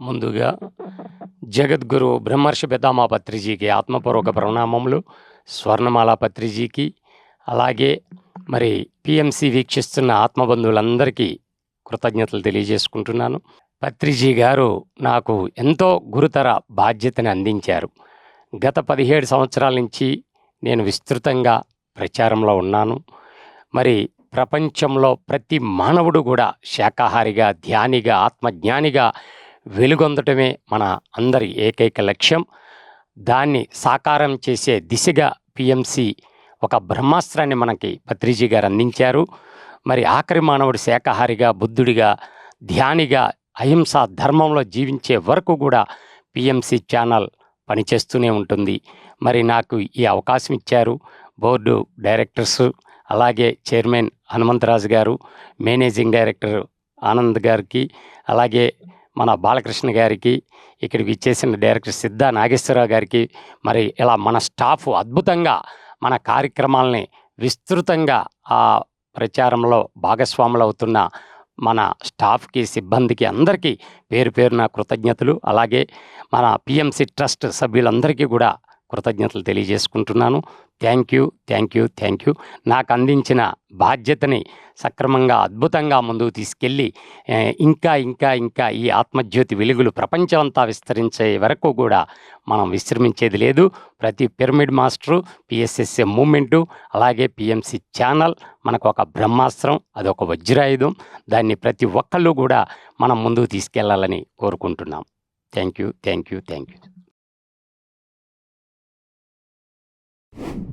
ముందుగా జగద్గురు బ్రహ్మర్షి పెద్దామా పత్రిజీకి ఆత్మపూర్వక ప్రణామములు స్వర్ణమాల పత్రిజీకి అలాగే మరి పిఎంసి వీక్షిస్తున్న ఆత్మబంధువులందరికీ కృతజ్ఞతలు తెలియజేసుకుంటున్నాను. పత్రిజీ గారు నాకు ఎంతో గురుతర బాధ్యతని అందించారు. గత పదిహేడు సంవత్సరాల నుంచి నేను విస్తృతంగా ప్రచారంలో ఉన్నాను. మరి ప్రపంచంలో ప్రతి మానవుడు కూడా శాకాహారిగా ధ్యానిగా ఆత్మజ్ఞానిగా వెలుగొందటమే మన అందరి ఏకైక లక్ష్యం. దాన్ని సాకారం చేసే దిశగా పిఎంసి ఒక బ్రహ్మాస్త్రాన్ని మనకి పత్రిజీ గారు అందించారు. మరి ఆఖరి మానవుడు శాకాహారిగా బుద్ధుడిగా ధ్యానిగా అహింస ధర్మంలో జీవించే వరకు కూడా పిఎంసి ఛానల్ పనిచేస్తూనే ఉంటుంది. మరి నాకు ఈ అవకాశం ఇచ్చారు బోర్డు డైరెక్టర్స్ అలాగే chairman Hanumantharaju garu managing director Anand గారికి అలాగే మన బాలకృష్ణ గారికి ఇక్కడికి ఇచ్చేసిన డైరెక్టర్ సిద్ధ నాగేశ్వరరావు గారికి మరి ఇలా మన స్టాఫ్ అద్భుతంగా మన కార్యక్రమాలని విస్తృతంగా ఆ ప్రచారంలో భాగస్వాములు అవుతున్న మన స్టాఫ్కి సిబ్బందికి అందరికీ పేరు పేరున కృతజ్ఞతలు. అలాగే మన పిఎంసి ట్రస్ట్ సభ్యులందరికీ కూడా కృతజ్ఞతలు తెలియజేసుకుంటున్నాను. Thank you thank you thank you నాకు అందించిన బాధ్యతని సక్రమంగా అద్భుతంగా ముందుకు తీసుకెళ్ళి ఇంకా ఇంకా ఇంకా ఈ ఆత్మజ్యోతి వెలుగులు ప్రపంచమంతా విస్తరించే వరకు కూడా మనం విశ్రమించేది లేదు. ప్రతి పిరమిడ్ మాస్టరు పిఎస్ఎస్ఏ మూమెంటు అలాగే పిఎంసి ఛానల్ మనకు ఒక బ్రహ్మాస్త్రం అదొక వజ్రాయుధం. దాన్ని ప్రతి ఒక్కళ్ళు కూడా మనం ముందుకు తీసుకెళ్ళాలని కోరుకుంటున్నాం. Thank you thank you thank you you